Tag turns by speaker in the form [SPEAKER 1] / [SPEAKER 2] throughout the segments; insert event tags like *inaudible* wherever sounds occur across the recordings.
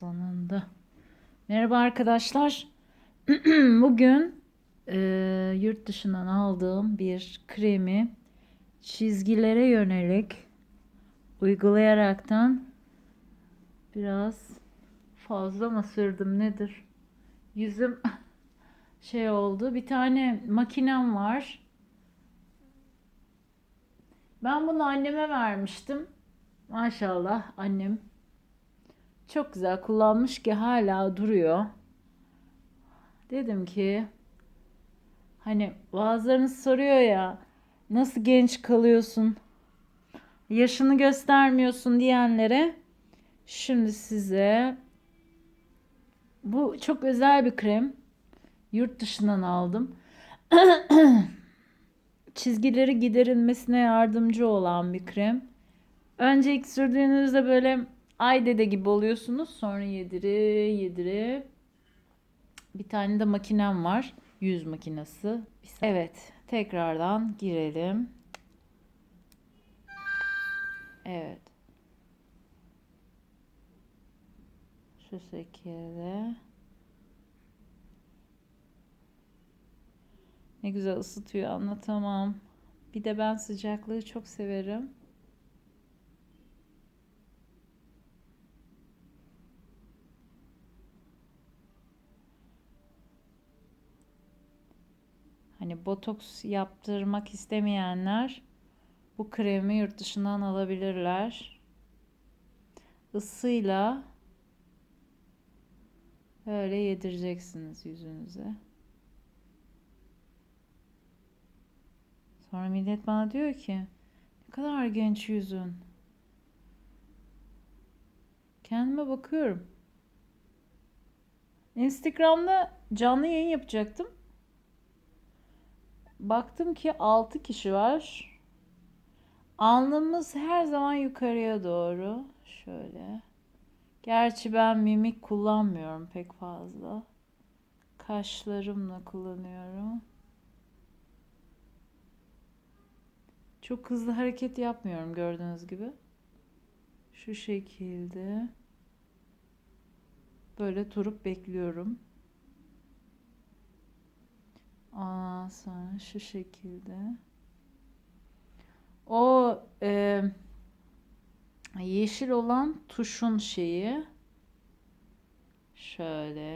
[SPEAKER 1] Sonunda. Merhaba arkadaşlar. *clears throat* Bugün e, yurt dışından aldığım bir kremi çizgilere yönelik uygulayaraktan biraz fazla mı sürdüm nedir? Yüzüm *laughs* şey oldu. Bir tane makinem var. Ben bunu anneme vermiştim. Maşallah annem çok güzel kullanmış ki hala duruyor. Dedim ki hani bazılarınız soruyor ya nasıl genç kalıyorsun? Yaşını göstermiyorsun diyenlere şimdi size bu çok özel bir krem. Yurt dışından aldım. *clears throat* Çizgileri giderilmesine yardımcı olan bir krem. Önce ilk sürdüğünüzde böyle ay dede gibi oluyorsunuz. Sonra yedire yedire. Bir tane de makinem var. Yüz makinesi. Evet. Tekrardan girelim. Evet. Şu şekilde. Ne güzel ısıtıyor anlatamam. Bir de ben sıcaklığı çok severim. Hani botoks yaptırmak istemeyenler bu kremi yurt dışından alabilirler. Isıyla böyle yedireceksiniz yüzünüze. Sonra millet bana diyor ki ne kadar genç yüzün. Kendime bakıyorum. Instagram'da canlı yayın yapacaktım. Baktım ki 6 kişi var. Alnımız her zaman yukarıya doğru. Şöyle. Gerçi ben mimik kullanmıyorum pek fazla. Kaşlarımla kullanıyorum. Çok hızlı hareket yapmıyorum gördüğünüz gibi. Şu şekilde. Böyle durup bekliyorum. Ondan sonra şu şekilde. O e, yeşil olan tuşun şeyi. Şöyle.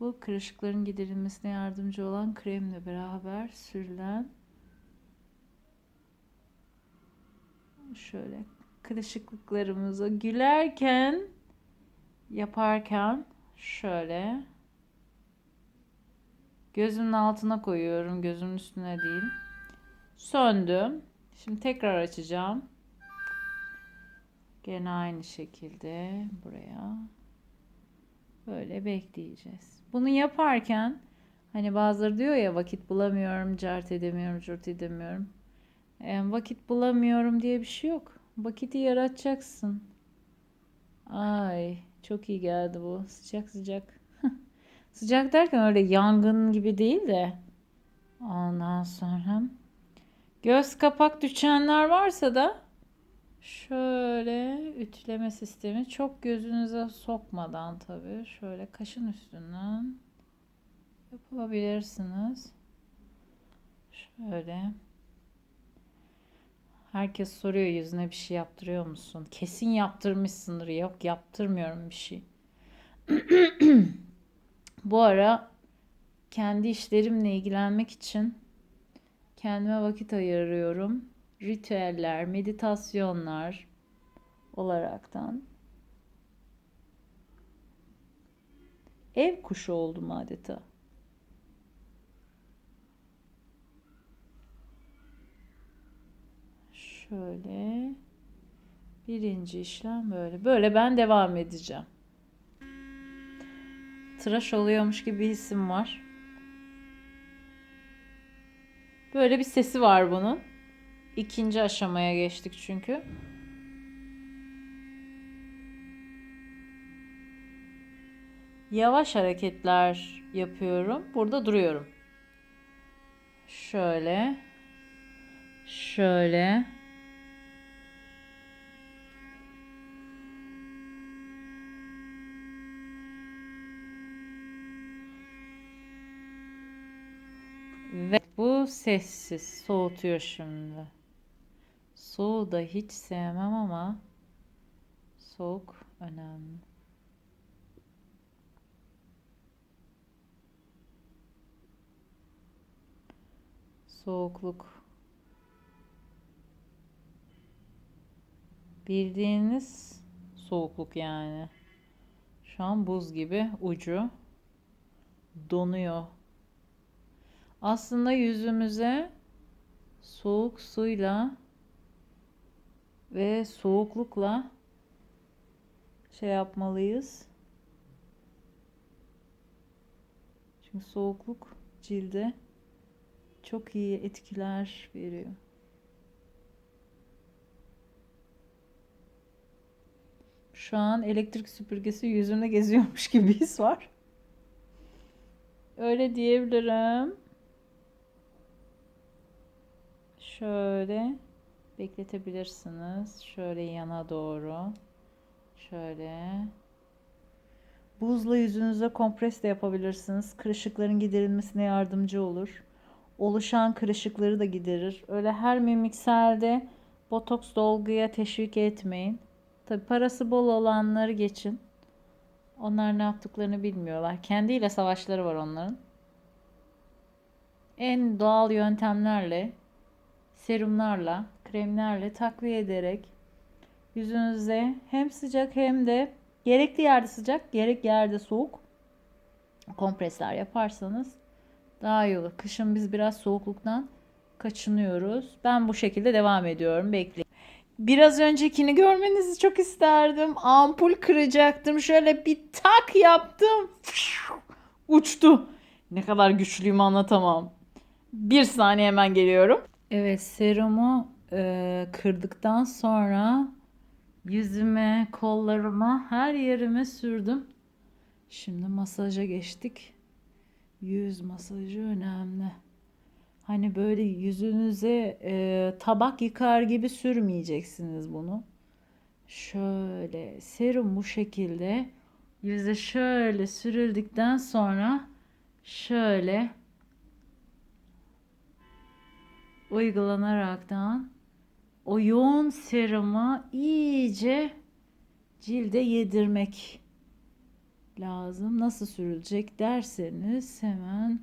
[SPEAKER 1] Bu kırışıkların giderilmesine yardımcı olan kremle beraber sürülen şöyle kırışıklıklarımızı gülerken yaparken şöyle. Gözümün altına koyuyorum gözümün üstüne değil. Söndü şimdi tekrar açacağım. Gene aynı şekilde buraya. Böyle bekleyeceğiz. Bunu yaparken hani bazıları diyor ya vakit bulamıyorum cart edemiyorum cürt edemiyorum. Yani vakit bulamıyorum diye bir şey yok. Vakiti yaratacaksın. Ay çok iyi geldi bu. Sıcak sıcak. *laughs* sıcak derken öyle yangın gibi değil de. Ondan sonra göz kapak düşenler varsa da şöyle ütüleme sistemi çok gözünüze sokmadan tabii şöyle kaşın üstünden yapabilirsiniz. Şöyle. Herkes soruyor yüzüne bir şey yaptırıyor musun? Kesin yaptırmışsındır. Yok yaptırmıyorum bir şey. *clears throat* Bu ara kendi işlerimle ilgilenmek için kendime vakit ayırıyorum. Ritüeller, meditasyonlar olaraktan. Ev kuşu oldum adeta. Şöyle. Birinci işlem böyle. Böyle ben devam edeceğim. Tıraş oluyormuş gibi bir hissim var. Böyle bir sesi var bunun. İkinci aşamaya geçtik çünkü. Yavaş hareketler yapıyorum. Burada duruyorum. Şöyle. Şöyle. Sessiz. Soğutuyor şimdi. Soğuğu da hiç sevmem ama soğuk önemli. Soğukluk. Bildiğiniz soğukluk yani. Şu an buz gibi ucu donuyor. Aslında yüzümüze soğuk suyla ve soğuklukla şey yapmalıyız. Çünkü soğukluk cilde çok iyi etkiler veriyor. Şu an elektrik süpürgesi yüzümde geziyormuş gibi his var. Öyle diyebilirim. Şöyle bekletebilirsiniz. Şöyle yana doğru. Şöyle. Buzla yüzünüze kompres de yapabilirsiniz. Kırışıkların giderilmesine yardımcı olur. Oluşan kırışıkları da giderir. Öyle her mimikselde botoks dolguya teşvik etmeyin. Tabi parası bol olanları geçin. Onlar ne yaptıklarını bilmiyorlar. Kendiyle savaşları var onların. En doğal yöntemlerle, serumlarla, kremlerle takviye ederek yüzünüze hem sıcak hem de gerekli yerde sıcak, gerek yerde soğuk kompresler yaparsanız daha iyi olur. Kışın biz biraz soğukluktan kaçınıyoruz. Ben bu şekilde devam ediyorum. Bekleyin. Biraz öncekini görmenizi çok isterdim. Ampul kıracaktım. Şöyle bir tak yaptım. Uçtu. Ne kadar güçlüyüm anlatamam. Bir saniye hemen geliyorum. Evet serumu e, kırdıktan sonra yüzüme, kollarıma, her yerime sürdüm. Şimdi masaja geçtik. Yüz masajı önemli. Hani böyle yüzünüze e, tabak yıkar gibi sürmeyeceksiniz bunu. Şöyle serum bu şekilde yüze şöyle sürüldükten sonra şöyle uygulanaraktan o yoğun serumu iyice cilde yedirmek lazım. Nasıl sürülecek derseniz hemen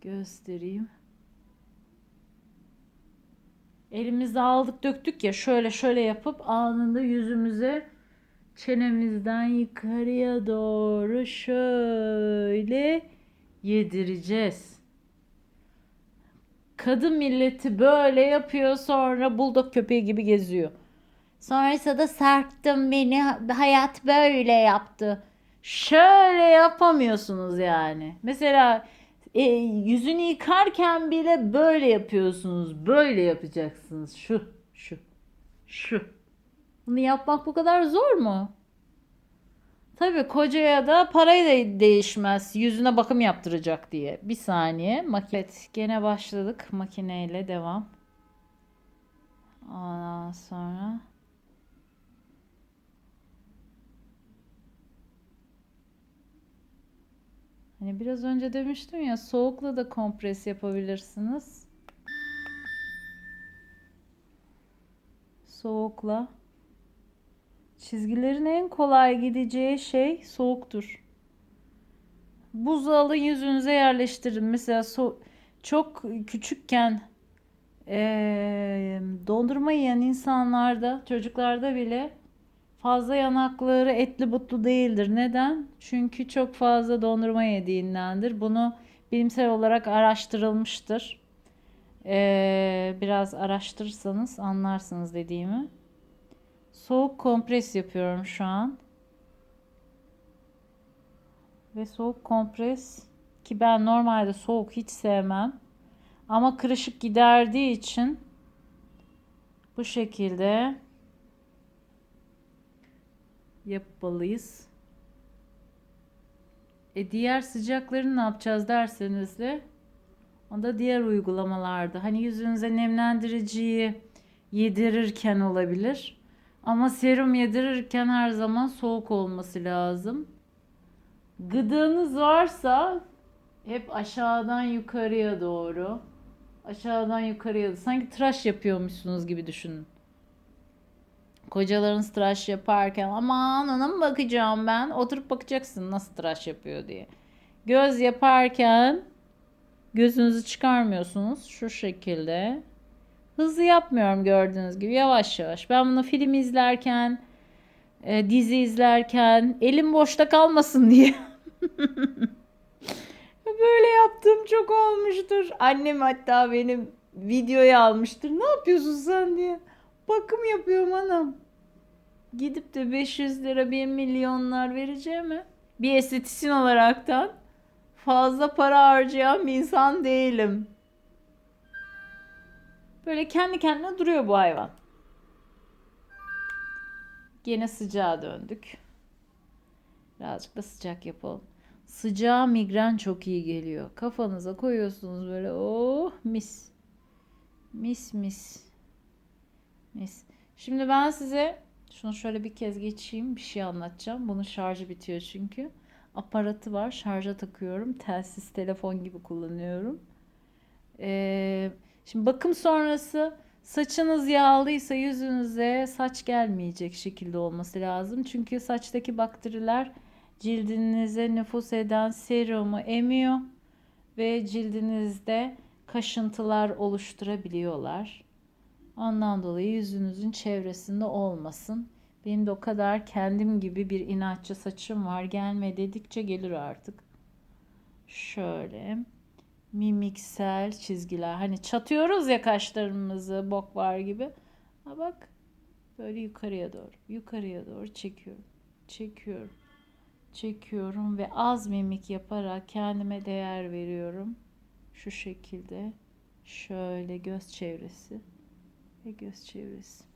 [SPEAKER 1] göstereyim. Elimizde aldık döktük ya şöyle şöyle yapıp anında yüzümüze çenemizden yukarıya doğru şöyle yedireceğiz. Kadın milleti böyle yapıyor sonra buldog köpeği gibi geziyor. Sonrasında da sarktım beni hayat böyle yaptı. Şöyle yapamıyorsunuz yani. Mesela e, yüzünü yıkarken bile böyle yapıyorsunuz. Böyle yapacaksınız. Şu, şu, şu. Bunu yapmak bu kadar zor mu? Tabii kocaya da parayı da değişmez. Yüzüne bakım yaptıracak diye. Bir saniye. Evet, gene başladık. Makineyle devam. Ondan sonra Hani biraz önce demiştim ya soğukla da kompres yapabilirsiniz. Soğukla. Çizgilerin en kolay gideceği şey soğuktur. Buzu alın yüzünüze yerleştirin. Mesela so çok küçükken ee, dondurma yiyen insanlarda, çocuklarda bile fazla yanakları etli butlu değildir. Neden? Çünkü çok fazla dondurma yediğindendir. Bunu bilimsel olarak araştırılmıştır. Ee, biraz araştırırsanız anlarsınız dediğimi. Soğuk kompres yapıyorum şu an. Ve soğuk kompres ki ben normalde soğuk hiç sevmem. Ama kırışık giderdiği için bu şekilde yapmalıyız. E diğer sıcakları ne yapacağız derseniz de onda diğer uygulamalarda hani yüzünüze nemlendiriciyi yedirirken olabilir. Ama serum yedirirken her zaman soğuk olması lazım. Gıdığınız varsa hep aşağıdan yukarıya doğru Aşağıdan yukarıya sanki tıraş yapıyormuşsunuz gibi düşünün. Kocalarınız tıraş yaparken aman ona bakacağım ben? Oturup bakacaksın nasıl tıraş yapıyor diye. Göz yaparken gözünüzü çıkarmıyorsunuz şu şekilde. Hızlı yapmıyorum gördüğünüz gibi yavaş yavaş. Ben bunu film izlerken, e, dizi izlerken elim boşta kalmasın diye. *laughs* Böyle yaptığım çok olmuştur. Annem hatta benim videoyu almıştır. Ne yapıyorsun sen diye. Bakım yapıyorum anam. Gidip de 500 lira 1 milyonlar vereceğime bir estetisyen olaraktan fazla para harcayan bir insan değilim. Böyle kendi kendine duruyor bu hayvan. Gene sıcağa döndük. Birazcık da sıcak yapalım. Sıcağa migren çok iyi geliyor. Kafanıza koyuyorsunuz böyle oh mis. Mis mis. Mis. Şimdi ben size şunu şöyle bir kez geçeyim. Bir şey anlatacağım. Bunun şarjı bitiyor çünkü. Aparatı var. Şarja takıyorum. Telsiz telefon gibi kullanıyorum. Ee, şimdi bakım sonrası saçınız yağlıysa yüzünüze saç gelmeyecek şekilde olması lazım. Çünkü saçtaki bakteriler cildinize nüfus eden serumu emiyor ve cildinizde kaşıntılar oluşturabiliyorlar. Ondan dolayı yüzünüzün çevresinde olmasın. Benim de o kadar kendim gibi bir inatçı saçım var. Gelme dedikçe gelir artık. Şöyle mimiksel çizgiler. Hani çatıyoruz ya kaşlarımızı bok var gibi. Ha bak böyle yukarıya doğru, yukarıya doğru çekiyorum. Çekiyorum. Çekiyorum ve az mimik yaparak kendime değer veriyorum. Şu şekilde. Şöyle göz çevresi ve göz çevresi.